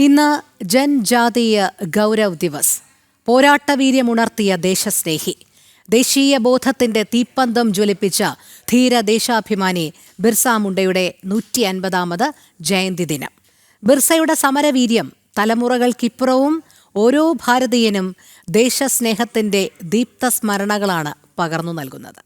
ഇന്ന് ജൻജാതീയ ഗൗരവ് ദിവസ്. പോരാട്ടവീര്യമുണർത്തിയ ദേശസ്നേഹി. ദേശീയ ബോധത്തിന്റെ തീപ്പന്തം ജ്വലിപ്പിച്ച ധീര ദേശാഭിമാനി ബിർസ മുണ്ടയുടെ നൂറ്റി അൻപതാമത് ജയന്തി ദിനം. ബിർസയുടെ സമരവീര്യം തലമുറകൾക്കിപ്പുറവും ഓരോ ഭാരതീയനും ദേശസ്നേഹത്തിന്റെ ദീപ്ത സ്മരണകളാണ് പകർന്നു നൽകുന്നത്.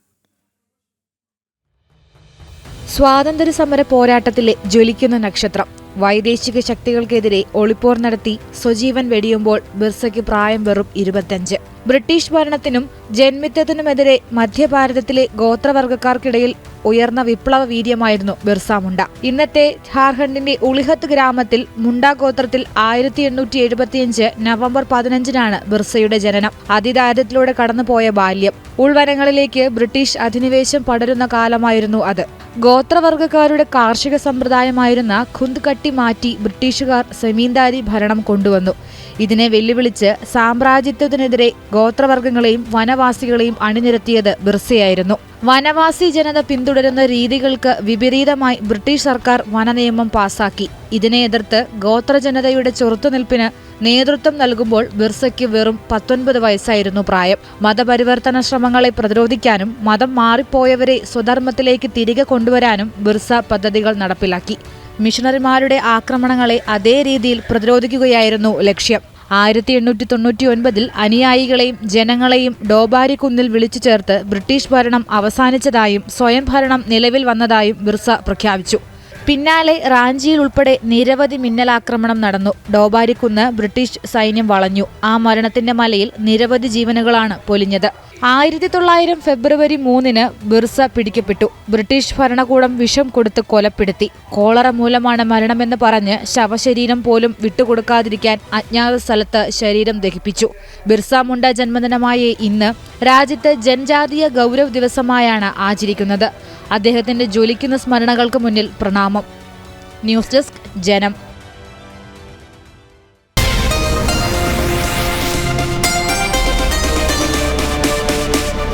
സ്വാതന്ത്ര്യ സമര പോരാട്ടത്തിലെ ജ്വലിക്കുന്ന നക്ഷത്രം. വൈദേശിക ശക്തികൾക്കെതിരെ ഒളിപ്പോർ നടത്തി സ്വജീവൻ വെടിയുമ്പോൾ ബിർസയ്ക്ക് പ്രായം വെറും ഇരുപത്തഞ്ച് ബ്രിട്ടീഷ് ഭരണത്തിനും ജന്മിത്വത്തിനുമെതിരെ മധ്യഭാരതത്തിലെ ഗോത്രവർഗക്കാർക്കിടയിൽ ഉയർന്ന വിപ്ലവ വീര്യമായിരുന്നു ബിർസ മുണ്ട. ഇന്നത്തെ ഝാർഖണ്ഡിന്റെ ഉളിഹത്ത് ഗ്രാമത്തിൽ മുണ്ട ഗോത്രത്തിൽ ആയിരത്തി എണ്ണൂറ്റി എഴുപത്തിയഞ്ച് നവംബർ പതിനഞ്ചിനാണ് ബിർസയുടെ ജനനം. അതിദാരിദ്ര്യത്തിലൂടെ കടന്നുപോയ ബാല്യം. ഉൾവനങ്ങളിലേക്ക് ബ്രിട്ടീഷ് അധിനിവേശം പടരുന്ന കാലമായിരുന്നു അത്. ഗോത്രവർഗക്കാരുടെ കാർഷിക സമ്പ്രദായമായിരുന്ന ഖുന്ദ് കട്ടി മാറ്റി ബ്രിട്ടീഷുകാർ സെമീന്ദാരി ഭരണം കൊണ്ടുവന്നു. ഇതിനെ വെല്ലുവിളിച്ച് സാമ്രാജ്യത്വത്തിനെതിരെ ഗോത്രവർഗങ്ങളെയും വനവാസികളെയും അണിനിരത്തിയത് ബിർസയായിരുന്നു. വനവാസി ജനത പിന്തുടരുന്ന രീതികൾക്ക് വിപരീതമായി ബ്രിട്ടീഷ് സർക്കാർ വനനിയമം പാസാക്കി. ഇതിനെ എതിർത്ത് ഗോത്രജനതയുടെ ചെറുത്തുനിൽപ്പിന് നേതൃത്വം നൽകുമ്പോൾ ബിർസയ്ക്ക് വെറും പത്തൊൻപത് വയസ്സായിരുന്നു പ്രായം. മതപരിവർത്തന ശ്രമങ്ങളെ പ്രതിരോധിക്കാനും മതം മാറിപ്പോയവരെ സ്വധർമ്മത്തിലേക്ക് തിരികെ കൊണ്ടുവരാനും ബിർസ പദ്ധതികൾ നടപ്പിലാക്കി. മിഷണറിമാരുടെ ആക്രമണങ്ങളെ അതേ രീതിയിൽ പ്രതിരോധിക്കുകയായിരുന്നു ലക്ഷ്യം. ആയിരത്തി എണ്ണൂറ്റി തൊണ്ണൂറ്റി ഒൻപതിൽ അനുയായികളെയും ജനങ്ങളെയും ഡോബാരിക്കുന്നിൽ വിളിച്ചു ചേർത്ത് ബ്രിട്ടീഷ് ഭരണം അവസാനിച്ചതായും സ്വയം ഭരണം നിലവിൽ വന്നതായും ബിർസ പ്രഖ്യാപിച്ചു. പിന്നാലെ റാഞ്ചിയിൽ ഉൾപ്പെടെ നിരവധി മിന്നലാക്രമണം നടന്നു. ഡോബാരിക്കുന്ന് ബ്രിട്ടീഷ് സൈന്യം വളഞ്ഞു. ആ മരണത്തിന്റെ മലയിൽ നിരവധി ജീവനുകളാണ് പൊലിഞ്ഞത്. ആയിരത്തി തൊള്ളായിരം ഫെബ്രുവരി മൂന്നിന് ബിർസ പിടിക്കപ്പെട്ടു. ബ്രിട്ടീഷ് ഭരണകൂടം വിഷം കൊടുത്ത് കൊലപ്പെടുത്തി. കോളറ മൂലമാണ് മരണമെന്ന് പറഞ്ഞ് ശവശരീരം പോലും വിട്ടുകൊടുക്കാതിരിക്കാൻ അജ്ഞാത സ്ഥലത്ത് ശരീരം ദഹിപ്പിച്ചു. ബിർസ മുണ്ട ജന്മദിനമായ ഇന്ന് രാജ്യത്ത് ജനജാതീയ ഗൗരവ് ദിവസമായാണ് ആചരിക്കുന്നത്. അദ്ദേഹത്തിന്റെ ജ്വലിക്കുന്ന സ്മരണകൾക്ക് മുന്നിൽ പ്രണാമം. ന്യൂസ് ഡെസ്ക് ജനം.